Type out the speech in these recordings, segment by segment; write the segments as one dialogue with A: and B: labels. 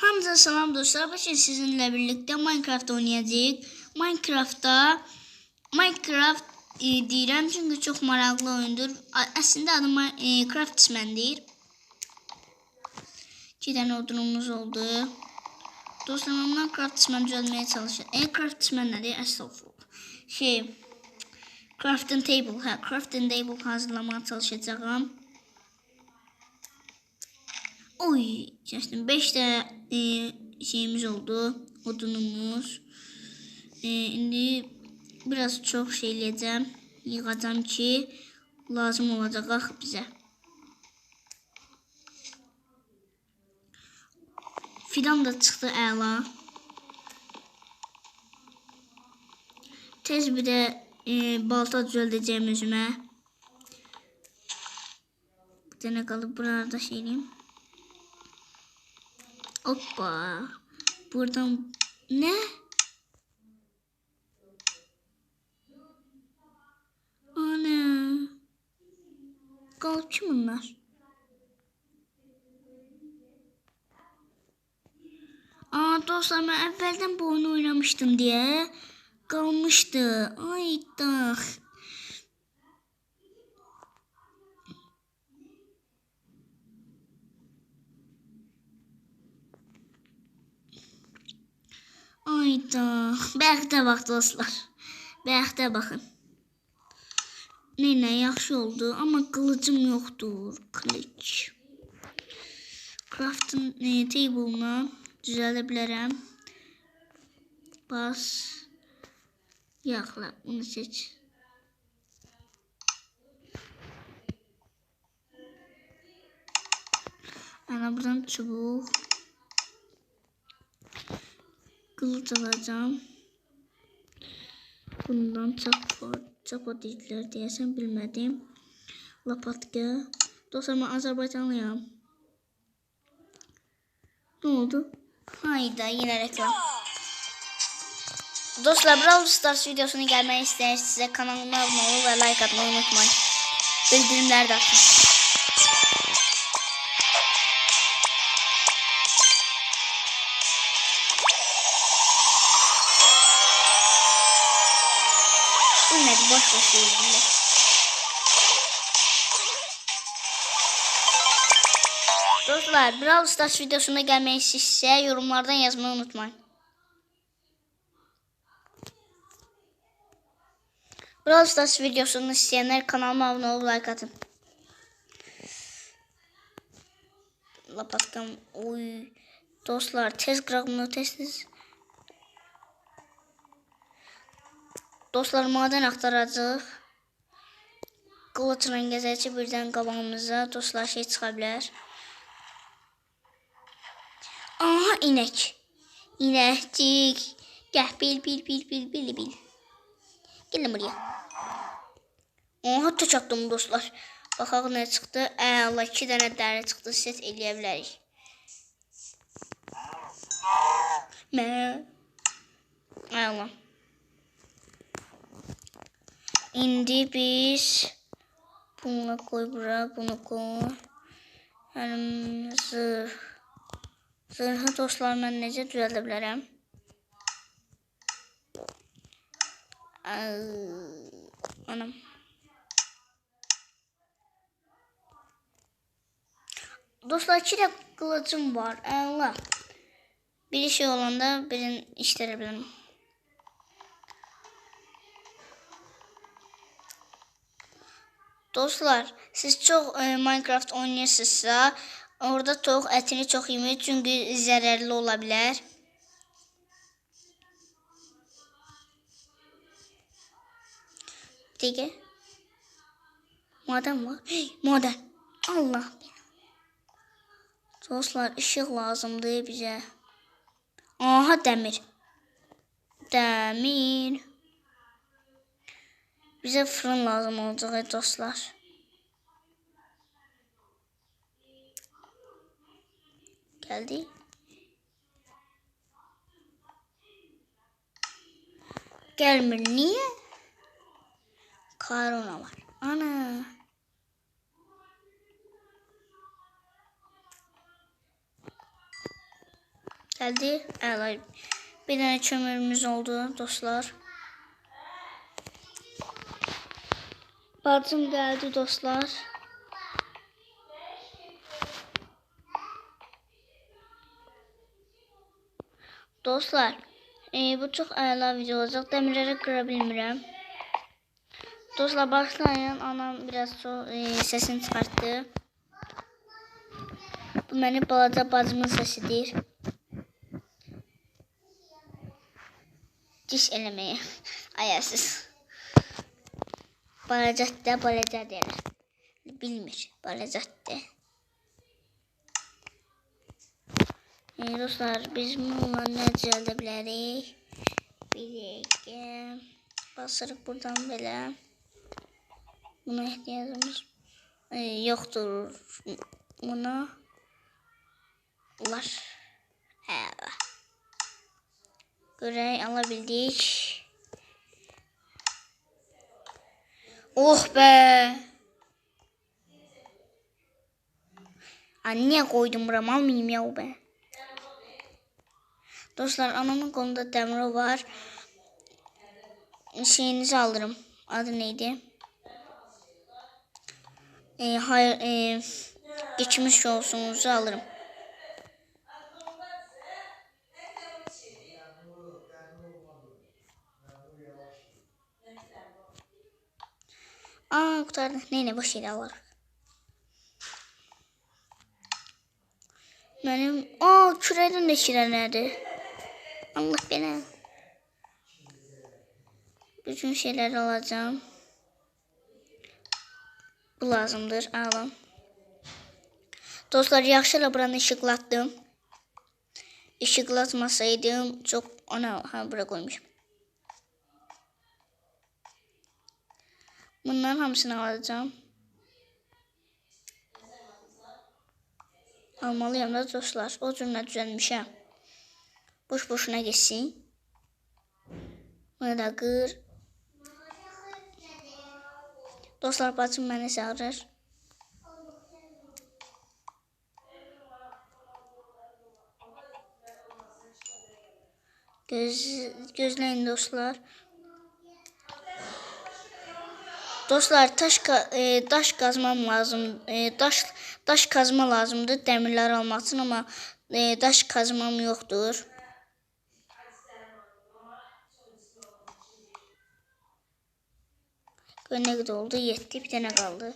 A: Hamza salam dostlar. Bugün sizinle birlikte Minecraft oynayacağız. Minecraft'ta Minecraft e, deyirəm çünkü çok maraqlı oyundur. Əslində adı Mi- e, Craftsman deyir. İki tane odunumuz oldu. Dostlar ondan Craftsman düzeltmeye çalışır. E Craftsman nedir? Estağfurullah. Şey Crafting table. Ha, crafting table hazırlamaya çalışacağım. Oy, geçtim. 5 de e, şeyimiz oldu. Odunumuz. E, indi biraz çok şeyleyeceğim. Yığacağım ki lazım olacak bize. Fidan da çıktı əla. Tez bir de e, balta düzəldəcəyim özümə. Bir dənə qalıb buralarda şeyləyim. Hoppa. Buradan ne? Ana. Kalıpçı bunlar. Aa dostlar ben evvelden bu oyunu oynamıştım diye kalmıştı. Ay da. Ayda. Bəxtə bax dostlar. Bəxtə baxın. Neylə yaxşı oldu, amma qılıcım yoxdur. Kılıç. Crafting e, table-na düzəldə bilərəm. Bas. Yaxla, bunu seç. Ana buradan çubuq. Kılıç alacağım. Bundan çapa, çapa deyirlər deyəsən bilmədim. Lapatka. Dostlar mən Azərbaycanlıyam. Ne oldu? Hayda yine reklam. Dostlar Brawl Stars videosunu gelmeyi isterseniz kanalıma abone olun ve like atmayı unutmayın. Bildirimler de atın. Boş boş değil. Dostlar Brawl Stars videosuna gelmeyi ise yorumlardan yazmayı unutmayın. Brawl Stars videosunu isteyenler kanalıma abone olup like atın. Lapatkam oy dostlar tez qıraq bunu Dostlar maden axtaracağıq. Qılıçla gəzəcək birdən qabağımıza dostlar şey çıxa bilər. Aha inek. İnekcik. Gel bil bil bil bil bil bil. Gelin buraya. Aha taç attım dostlar. Baxaq nə çıxdı. Əla 2 dənə dəri çıxdı. Set eləyə bilərik. Mən Əla. İndi biz bunu koy bura, bunu koy. Mənim zırh. Zırhı dostlar mən necə düzəldə bilərəm? Ay, Anam. Dostlar iki də qılıcım var. Əla. Bir şey olanda birini işlərə bilərəm. Dostlar, siz çok e, Minecraft oynuyorsunuzsa orada tavuk etini çok yemeyin çünkü zararlı olabilir. Dige. Maden var. Hey, maden. Allah. Dostlar, ışık lazımdır bize. Aha demir. Demir. Bize fırın lazım olacak dostlar. Geldi. Gelmiyor. Niye? Korona var. Ana. Geldi. Əla. Bir dənə kömürümüz oldu dostlar. Bacım geldi dostlar. Dostlar, e, bu çok əla video olacaq. Dəmirləri qıra bilmirəm. Dostlar başlayın. Anam biraz çox e, səsini çıxartdı. Bu mənim balaca bacımın səsidir. Diş eləməyə. Ayarsız. Balacatda balaca deyirlər. Bilmir. Balacatda. E, dostlar biz bununla nə düzəldə bilərik? Bir dəqiqə. Basırıq buradan belə. Buna ehtiyacımız e, yoktur. Buna var. Evet. Görək alabildik. Oh be. Anne koydum buram almayayım ya be. Dostlar anamın kolunda demir var. Şeyinizi alırım. Adı neydi? e, hayır, e, geçmiş olsunuzu alırım. Aa kurtardı. Neyine boş yere alır. Benim aa küreden de şirenlerdi. Allah beni. Bütün şeyleri alacağım. Bu lazımdır. Alın. Dostlar yaxşı buranı ışıqlatdım. Işıqlatmasaydım çok ana ha bura koymuşum. Bunların hamısını alacağım. Almalıyam da dostlar. O cürlə düzəlmişəm. Boş boşuna geçsin. Bunu da qır. Dostlar bacım məni çağırır. Göz, gözləyin dostlar. Dostlar taş ka- e, daş kazmam lazım. E, daş daş kazma lazımdır dəmirlər almaq üçün amma e, daş kazmam ne kadar oldu? Yetti. Bir tane kaldı.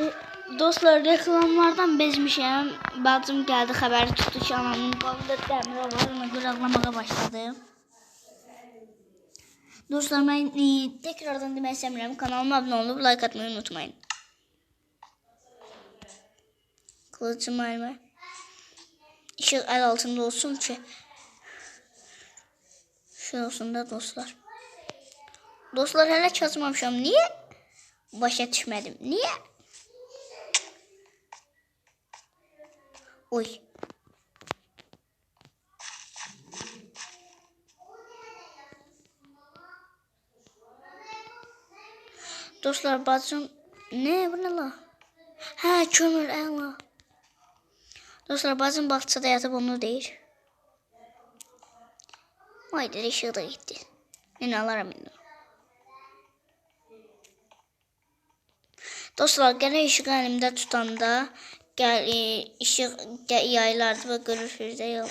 A: E, Dostlar reklamlardan bezmişim. Bacım geldi haberi tuttu ki anamın kolunda demir var. Ona göre ağlamaya başladı. Dostlar ben e, tekrardan demək istəmirəm. Kanalıma abunə olub like atmayı unutmayın. Kılıcım elime. İşıq el altında olsun ki şey olsun da dostlar. Dostlar hələ kazmamışam. Niyə? Başa düşmədim. Niyə? Oy. Dostlar bacım ne bu ne la? Ha kömür ela. Dostlar bacım bahçede yatıp onu deyir. Vay dedi ışığı da gitti. Yine alaram indi. Dostlar gene ışığı elimde tutanda gel e, ışık gel, yaylardı ve görürsünüz de yok.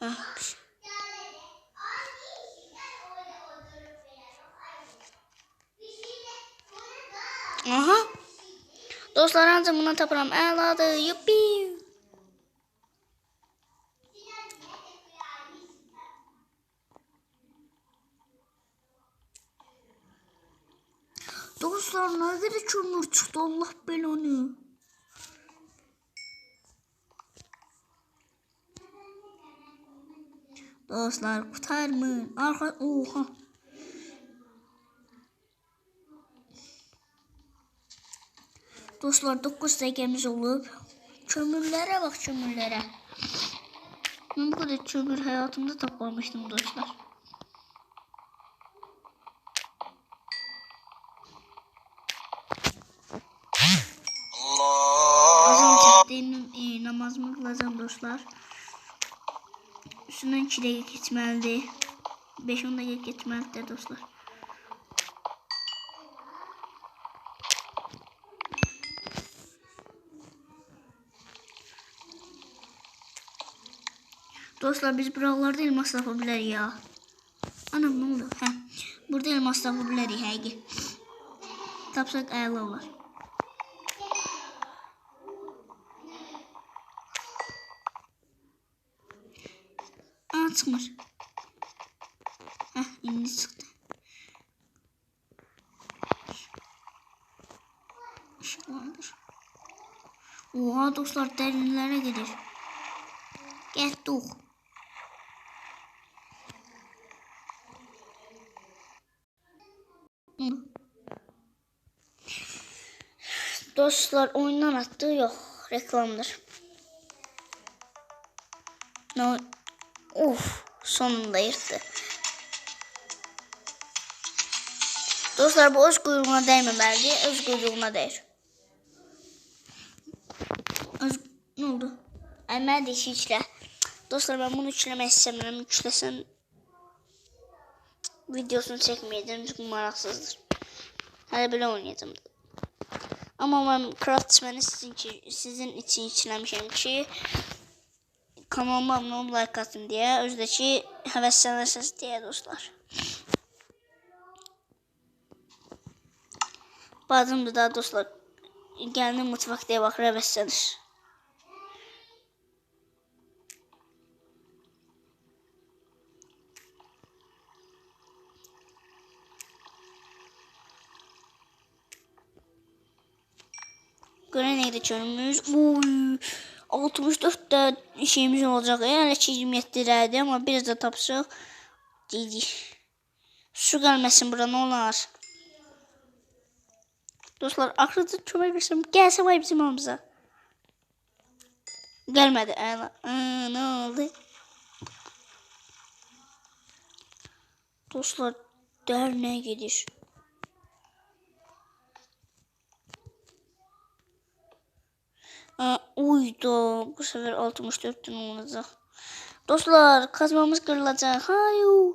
A: Hah. Aha. Dostlar ancaq buna tapıram. Əladır. Yuppi. Dostlar nerede kömür çıktı Allah belanı. Dostlar kurtarmayın. Arka oha. Dostlar 9 dəqiqəmiz olub. Kömürlere bak kömürlere. Ben bu kadar kömür hayatımda toplamıştım dostlar. Dostlar. Üstündən 2 dəqiqə keçməlidir. 5-10 dəqiqə keçməlidir dostlar. Dostlar biz buralarda elmas tapa bilərik ya. Anam ne oldu? Hə. Burada elmas tapa bilərik həqiqi. Tapsaq əla. Aa çıkmış. Heh indi çıktı. Işıklandır. Oha dostlar derinlere gelir. Getdik. Hı. Dostlar oyundan attığı yok. Reklamdır. No. Uf, sonunda yırttı. Dostlar bu öz kuyruğuna değmemeli. Öz kuyruğuna değir. Öz... Ne oldu? Ay ben de işi içle. Dostlar ben bunu üçlemek istemiyorum. Üçlesem videosunu çekmeyeceğim çünkü maraksızdır. Hadi böyle oynayacağım. Ama ben Craftsman'ı sizin, sizin için içlemişim ki kanalıma abone olup like atın diye. Özdeki həvəslənərsiniz diye dostlar. Bazımdır da dostlar. Gəldi mutfaq deyə baxır həvəslənir. Göre neydi çölümüz? Uy, 64 de şeyimiz olacak. Yani ki 27 liraydı ama biraz da tapsıq. Dedik. Su gelmesin bura ne olar. Dostlar axırda kömək versəm, gəlsə vay bizim hamımıza. Gəlmədi. Aa, nə oldu? Dostlar dərnəyə gedir. Aa, uydu. Bu sefer 64 bin olacak. Dostlar kazmamız kırılacak. Hayır.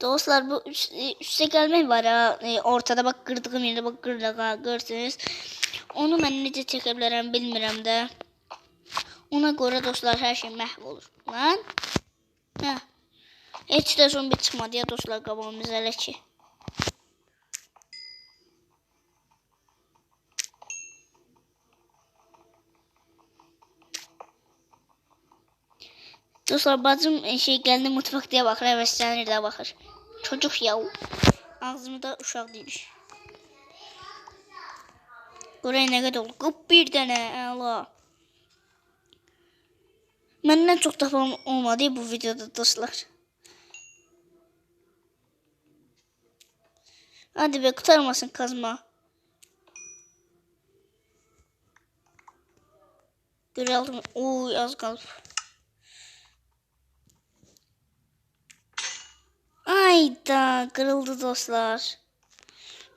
A: Dostlar bu üst, üste gelme var ha. E, ortada bak kırdığım yerde bak kırdık ha görsünüz. Onu ben necə çəkə bilərəm bilmirəm də. Ona görə dostlar hər şey məhv olur. Lan. Hə. Heç də zombi çıxmadı ya dostlar qabağımıza elə ki. Dostlar bacım e, şey geldi mutfak diye bakır heveslenir de bakır. Çocuk ya. Ağzımda uşaq deyil. Görək nə qədər oldu. Qıp bir dənə əla. Məndən çox tapam olmadı bu videoda dostlar. Hadi be kurtarmasın kazma. Göre aldım. Uy az kaldı. Ayda kırıldı dostlar.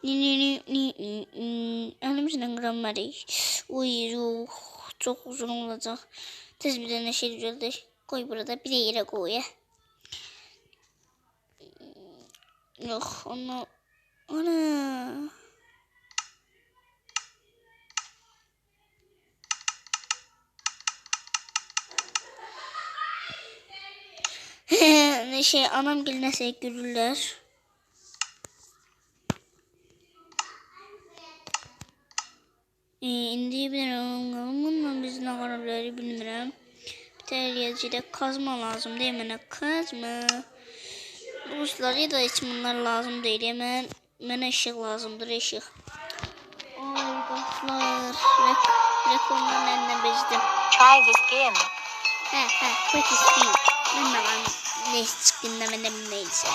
A: Ni ni ni ni ni ni. Elimizden gramerik. Uy. Çok uzun olacak. Tez bir tane şey düzeldi. Koy burada bir de yere koy ya. Yok onu. Ana. ne şey anam gelinese görürler. İndi bilmirəm, bununla biz nə bilərik bilmirəm. Bir təriyəcidə kazma lazım değil mənə kazma. Ya da heç bunlar lazım deyil. Mən mənə işıq lazımdır, işıq. Ay dostlar, rek reklamların əlinə bezdim.
B: Try this again.
A: Hə, hə, pretty sweet. Mən də var Neyse dinlemedim neyse.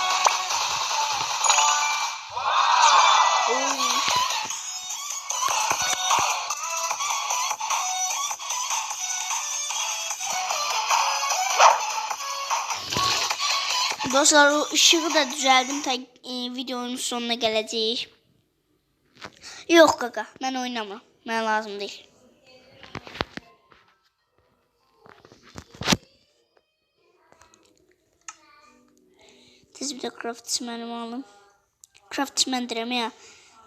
A: Dostlar o ışığı da düzeldim. Ta, e, videonun sonuna geleceğiz. Yok kaka ben oynamam. Ben lazım değil. Siz bir de Craftsman'ımı alın. Craftsman derim ya.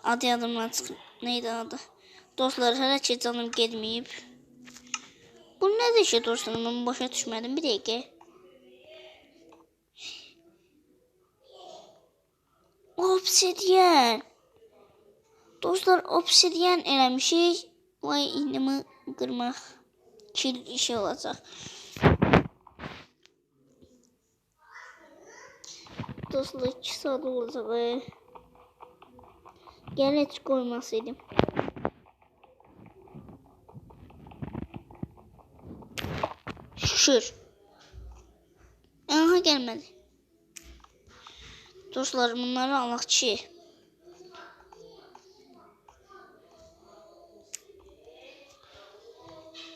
A: Adı adımdan çık. Neydi adı? Dostlar hələ ki canım. Bu nədir ki dostlarım? Ben başa düşmədim. Bir dəqiqə. Obsidian. Dostlar obsidian eləmişik. Vay iynimi qırmaq. Kil işi olacaq. Dostlar 2 saat olacaq. e. Gəl heç qoymasaydım. Şükür. Aha gelmedi. Dostlar bunları ki.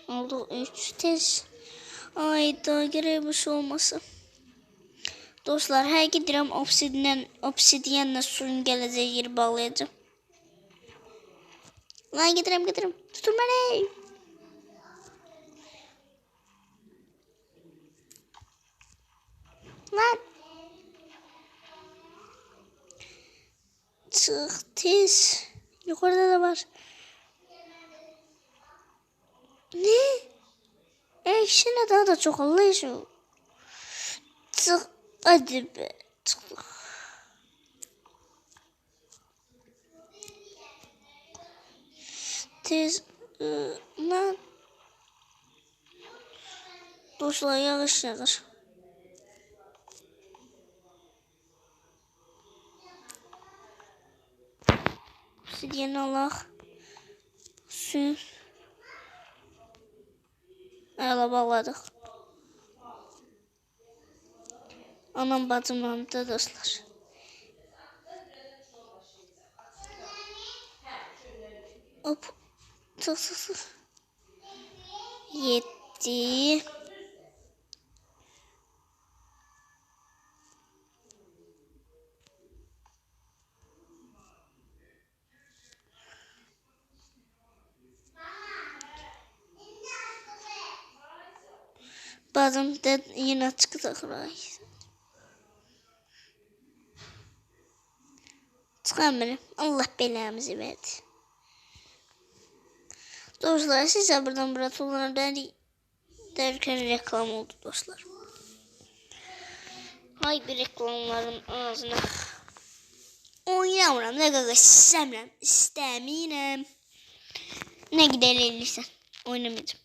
A: Aldıq 3 tez. Ayda gərək bu şey olmasın. Dostlar, hər gedirəm obsidian, obsidianla suyun gələcək yeri bağlayacağım. Lan gedirəm, gedirəm. Tutun məni. Lan. Çıx tez. Yuxarıda da var. Ne? Ekşine daha da çok Allah için. Çıx. Hadi be. Çıxdıq. Tez. ıı, Lan. Dostlar yağış yağır. Obsidiyen Allah. Əla bağladıq. Anam bacımla da dostlar. Hop. Çıx çıx çıx. Yedi. Bacım da yine çıkacaq ray. Çıkamıyorum. Allah belamızı verdi. Dostlar size buradan bırakılan der derken reklam oldu dostlar. Hay bir reklamların ağzına. Oynamıram ne kadar istemiyorum. İstemiyorum. Ne gidelim sen. Oynamayacağım.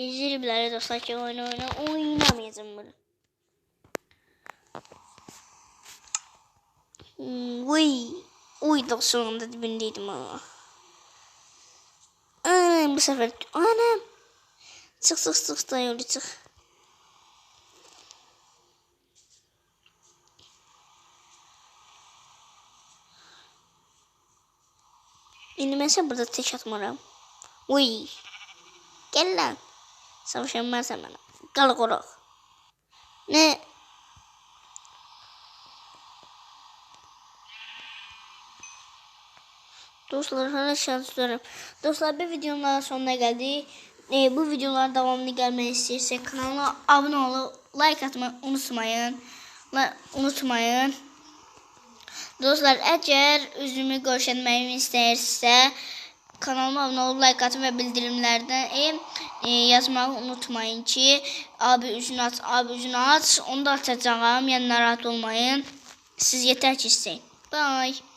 A: Bildirimleri dostlar ki oyna oyna oynamayacağım bunu. Uy. Uy da sonunda dibindeydim ama. Anam bu sefer. Anam. Çık çık çık da yolu çık. İnmese burada tek atmaram. Uy. Gel lan. Savaşamaz hemen. Kal korok. Ne? Dostlar hala şans tutuyorum. Dostlar bir videonun sonuna geldi. Ee, bu videolar devamlı gelmeyi istiyorsa kanala abone olup like atmayı unutmayın. La, unutmayın. Dostlar eğer üzümü görüşənməyimi istəyirsə kanalıma abone olup like atın ve bildirimlerden e, e, yazmayı unutmayın ki abi üzünü aç, abi üzünü aç. Onu da açacağım. Yani narahat olmayın. Siz yeter ki isteyin. Bye.